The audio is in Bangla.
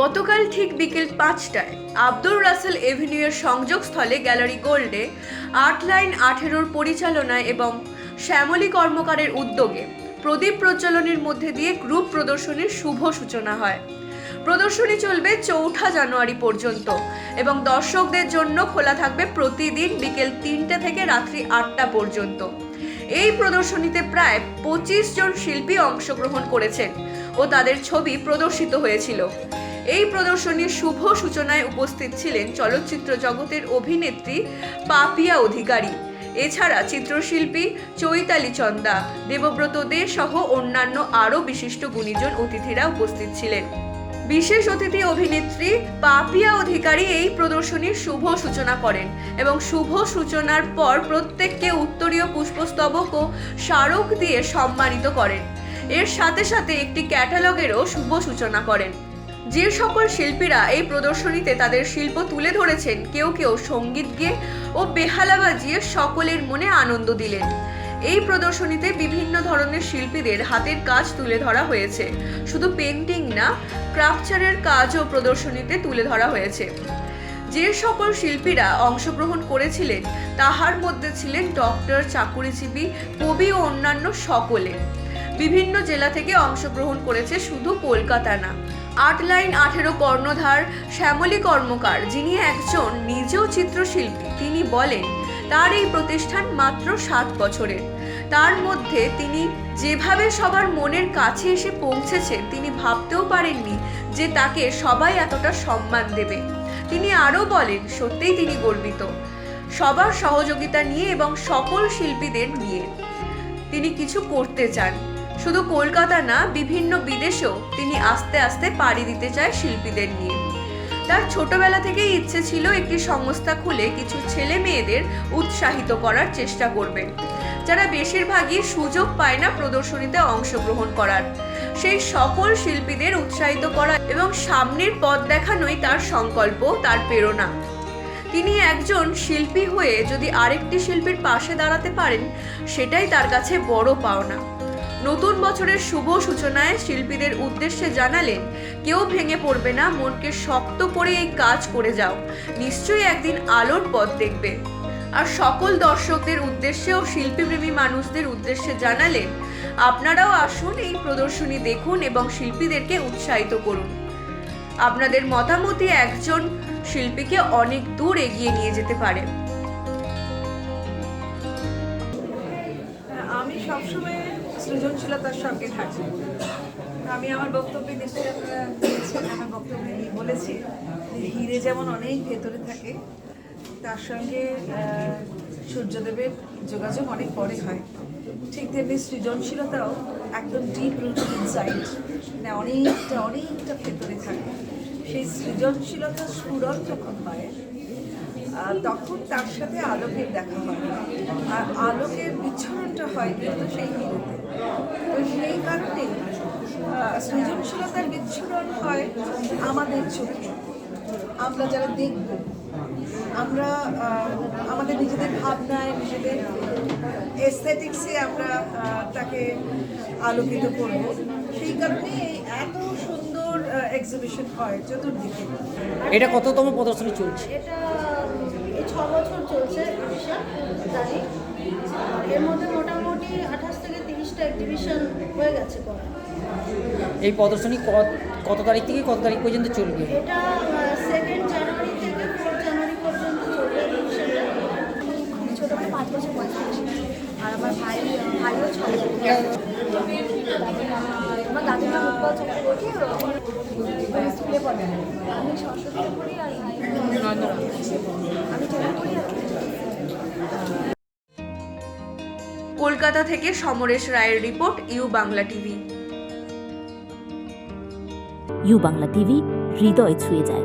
গতকাল ঠিক বিকেল পাঁচটায় আব্দুর রাসেল এভিনিউয়ের সংযোগস্থলে গ্যালারি গোল্ডে আট লাইন আঠেরোর পরিচালনায় এবং শ্যামলী কর্মকারের উদ্যোগে প্রদীপ প্রজ্বলনের মধ্যে দিয়ে গ্রুপ প্রদর্শনীর শুভ সূচনা হয়। প্রদর্শনী চলবে চৌঠা জানুয়ারি পর্যন্ত এবং দর্শকদের জন্য খোলা থাকবে প্রতিদিন বিকেল তিনটে থেকে রাত্রি আটটা পর্যন্ত। এই প্রদর্শনীতে প্রায় পঁচিশ জন শিল্পী অংশগ্রহণ করেছেন ও তাদের ছবি প্রদর্শিত হয়েছিল। এই প্রদর্শনীর শুভ সূচনায় উপস্থিত ছিলেন চলচ্চিত্র জগতের অভিনেত্রী পাপিয়া অধিকারী। এছাড়া চিত্রশিল্পী চৈতালি চন্দা, দেবব্রত দে সহ অন্যান্য আরও বিশিষ্ট গুণীজন অতিথিরা উপস্থিত ছিলেন। বিশেষ অতিথি অভিনেত্রী পাপিয়া অধিকারী এই প্রদর্শনীর শুভ সূচনা করেন এবং শুভ সূচনার পর প্রত্যেককে উত্তরীয় পুষ্পস্তবক ও স্মারক দিয়ে সম্মানিত করেন। এর সাথে সাথে একটি ক্যাটালগেরও শুভ সূচনা করেন। যে সকল শিল্পীরা এই প্রদর্শনীতে তাদের শিল্প তুলে ধরেছেন, কেউ কেউ সংগীত গেয়ে ও বেহালা বাজিয়ে সকলের মনে আনন্দ দিলেন। এই প্রদর্শনীতে বিভিন্ন ধরনের শিল্পীদের হাতের কাজ তুলে ধরা হয়েছে। শুধু পেন্টিং না, ক্রাফচারের কাজও প্রদর্শনীতে তুলে ধরা হয়েছে। যে সকল শিল্পীরা অংশগ্রহণ করেছিলেন, তাহার মধ্যে ছিলেন ডক্টর, চাকুরিজীবী, কবি ও অন্যান্য সকলে। বিভিন্ন জেলা থেকে অংশগ্রহণ করেছে শুধু কলকাতা না। আট লাইন আঠেরো কর্ণধার শ্যামলী কর্মকার, যিনি একজন নিজেও চিত্রশিল্পী, তিনি বলেন, তার এই প্রতিষ্ঠান মাত্র সাত বছরের। তার মধ্যে তিনি যেভাবে সবার মনের কাছে এসে পৌঁছেছেন, তিনি ভাবতেও পারেননি যে তাকে সবাই এতটা সম্মান দেবে। তিনি আরও বলেন, সত্যিই তিনি গর্বিত। সবার সহযোগিতা নিয়ে এবং সকল শিল্পীদের নিয়ে। তিনি কিছু করতে চান। শুধু কলকাতা না, বিভিন্ন বিদেশেও তিনি আস্তে আস্তে পাড়ি দিতে চায় শিল্পীদের নিয়ে। তার ছোটবেলা থেকেই ইচ্ছে ছিল একটি সংস্থা খুলে কিছু ছেলে মেয়েদের উৎসাহিত করার চেষ্টা করবেন যারা বেশিরভাগই সুযোগ পায় না প্রদর্শনীতে অংশগ্রহণ করার। সেই সকল শিল্পীদের উৎসাহিত করা এবং সামনের পথ দেখানোই তার সংকল্প, তার প্রেরণা। তিনি একজন শিল্পী হয়ে যদি আরেকটি শিল্পীর পাশে দাঁড়াতে পারেন, সেটাই তার কাছে বড় পাওনা। নতুন বছরের শুভ সূচনায় শিল্পীদের উদ্দেশ্যে জানালেন, কেউ ভেঙে পড়বে না, মনকে শক্ত করে এই কাজ করে যাও। নিশ্চয়ই একদিন আলোর পথ দেখবে। আর সকল দর্শকদের উদ্দেশ্যে ও শিল্পীপ্রেমী মানুষদের উদ্দেশ্যে জানালেন, আপনারাও আসুন, এই প্রদর্শনী দেখুন এবং শিল্পীদেরকে উৎসাহিত করুন। আপনাদের মতামতই একজন শিল্পীকে অনেক দূর এগিয়ে নিয়ে যেতে পারে। আমি সবসময় সৃজনশীলতার সঙ্গে থাকি। আমি আমার বক্তব্যে নিশ্চয়ই আপনারা আমার বক্তব্যে বলেছি হিরে যেমন অনেক ভেতরে থাকে তার সঙ্গে সূর্যদেবের যোগাযোগ অনেক পরে হয়। ঠিক তেমনি সৃজনশীলতাও একদম ডিপ রুটেড ইনসাইড মানে অনেকটা অনেকটা ভেতরে থাকে। সেই সৃজনশীলতার স্ফুরণ যখন আহ, তখন তার সাথে আলোকের দেখা হয়। আলোকের বিচ্ছুরণটা হয় কিন্তু সেই হিরোতে। তো সেই কারণে সৃজনশীলতার বিচ্ছুরণ হয় আমাদের চোখে। আমরা যারা দেখব আমরা আমাদের নিজেদের ভাবনায় নিজেদের এস্থেটিক্সে আমরা তাকে আলোকিত করব। সেই কারণে এই এত সুন্দর এক্সিবিশন হয় চতুর্দিকে। এটা কততম প্রদর্শনী চলছে? এটা ছ বছর চলছে জানি। এর মধ্যে মোটামুটি আঠাশ থেকে তিরিশটা এক্সিবিশন হয়ে গেছে করা। এই প্রদর্শনী কত কত তারিখ থেকে কত তারিখ পর্যন্ত চলবে? এটা সেকেন্ড জানুয়ারি থেকে ফোর জানুয়ারি পর্যন্ত চলবে ছোটোবেলা পাঁচ বছর বয়স আর আমার ভাই ভাইও ছ আমার চক্রবর্তী স্কুলে পড়ে আমি সরস্বতীতে পড়ি আর আমি জেলা পড়ি আর কলকাতা থেকে সমরেশ রায়ের report U Bangla TV. U Bangla TV হৃদয় ছুঁয়ে যায়।